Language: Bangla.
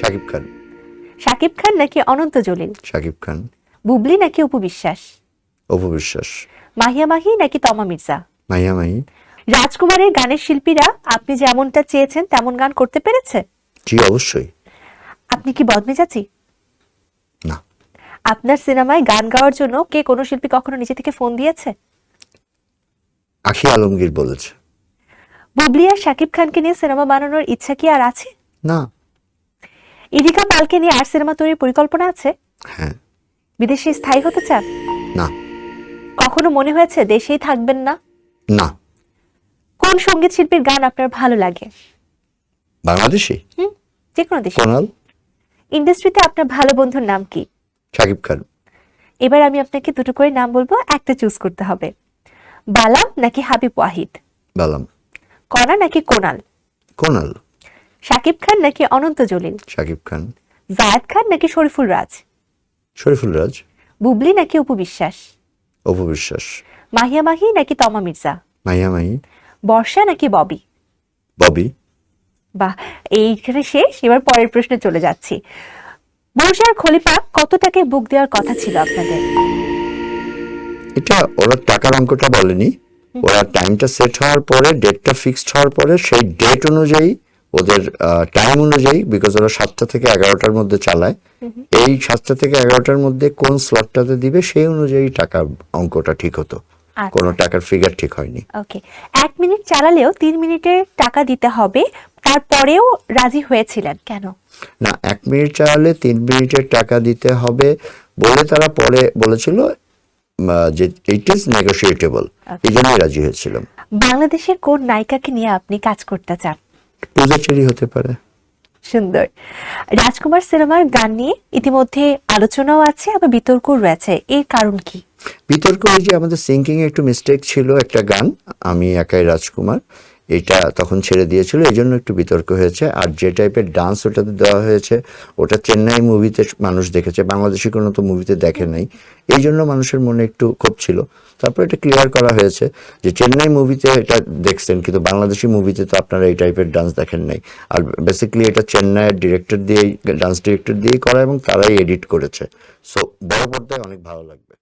শাকিব খান। শাকিব খান নাকি অনন্ত জলিল? শাকিব খান। বুবলি নাকি অপু বিশ্বাস? অপু বিশ্বাস। মাহিয়া মাহি নাকি তমা মির্জা? মাহিয়া মাই রাজকুমারের গানের শিল্পীরা আপনি যেমনটা চেয়েছেন তেমন গান করতে পেরেছে? জি অবশ্যই। আপনি কি বদমেজাজি? না। আপনার সিনেমায় গান গাওয়ার জন্য কে কোনো শিল্পী কখনো নিজে থেকে ফোন দিয়েছে? আখি আলমগীর বলেছে। বুবলি আর শাকিব খানকে নিয়ে সিনেমা বানানোর ইচ্ছা কি আর আছে? না। ইরিকা পালকে নিয়ে আর সিনেমা তৈরির পরিকল্পনা আছে? হ্যাঁ। বিদেশে স্থায়ী হতে চান? না। কখনো মনে হয়েছে দেশেই থাকবেন না? না। কোন সংগীত শিল্পীর গান আপনার ভালো লাগে? বাংলাদেশি? হুম যে কোনো দেশে। কোনাল। ইন্ডাস্ট্রিতে আপনার ভালো বন্ধুর নাম কি? শাকিব খান। এবার আমি আপনাকে দুটো করে নাম বলব একটা চুজ করতে হবে। বালাম নাকি হাবিব ওয়াহিদ? বালাম। কণা নাকি কোনাল কোনাল শাকিব খান নাকি অনন্ত জলিল? শাকিব খান। জায়েদ খান নাকি শরীফুল রাজ? শরীফুল রাজ। বুবলি নাকি অপু বিশ্বাস? অপু বিশ্বাস। মাহিয়া মাহি নাকি তমা মির্জা? মাইয়া মাই বর্ষা নাকি ববি? ববি। বাহ এইখানে শেষ এবার পরের প্রশ্নে চলে যাচ্ছি। বর্ষার খলিফা কত টাকায় বুক দেওয়ার কথা ছিল আপনাদের? এটা ওরা টাকার অঙ্কটা বলেনি। ওরা টাইমটা সেট হওয়ার পরে ডেটটা ফিক্সড হওয়ার পরে সেই ডেট অনুযায়ী ওদের টাইম অনুযায়ী বিকজ ওরা সাতটা থেকে এগারোটার মধ্যে চালায় এই সাতটা থেকে এগারোটার মধ্যে কোন স্লটটাতে দিবে সেই অনুযায়ী টাকা অঙ্কটা ঠিক হতো। আচ্ছা। কোনো টাকার ফিগার ঠিক হয়নি। ওকে এক মিনিট চালালেও তিন মিনিটের টাকা দিতে হবে তারপরেও রাজি হয়েছিলেন কেন? না এক মিনিট চালালে তিন মিনিটের টাকা দিতে হবে বলে তারা পরে বলেছিল যে ইট ইজ নেগোশিয়েটেবল এই জন্যই রাজি হয়েছিলাম। বাংলাদেশের কোন নায়িকাকে নিয়ে আপনি কাজ করতে চান? পূজাচেরি হতে পারে। সুন্দর। রাজকুমার সিনেমার গান নিয়ে ইতিমধ্যে আলোচনাও আছে আবার বিতর্ক রয়েছে। এর কারণ কি? বিতর্ক ওই যে আমাদের সিঙ্কিং একটু মিস্টেক ছিল একটা গান আমি একাই রাজকুমার। এটা তখন ছেড়ে দিয়েছিল এই জন্য একটু বিতর্ক হয়েছে। আর যে টাইপের ডান্স ওটাতে দেওয়া হয়েছে, ওটা চেন্নাই মুভিতে মানুষ দেখেছে, বাংলাদেশি কোনো তো মুভিতে দেখে নাই। এই জন্য মানুষের মনে একটু ক্ষোভ ছিল। তারপর এটা ক্লিয়ার করা হয়েছে যে চেন্নাই মুভিতে এটা দেখছেন, কিন্তু বাংলাদেশি মুভিতে তো আপনারা এই টাইপের ডান্স দেখেন নাই। আর বেসিক্যালি এটা চেন্নাইয়ের ডিরেক্টর দিয়েই ডান্স ডিরেক্টর দিয়েই করা এবং তারাই এডিট করেছে। সো বড় পর্দায় অনেক ভালো লাগবে।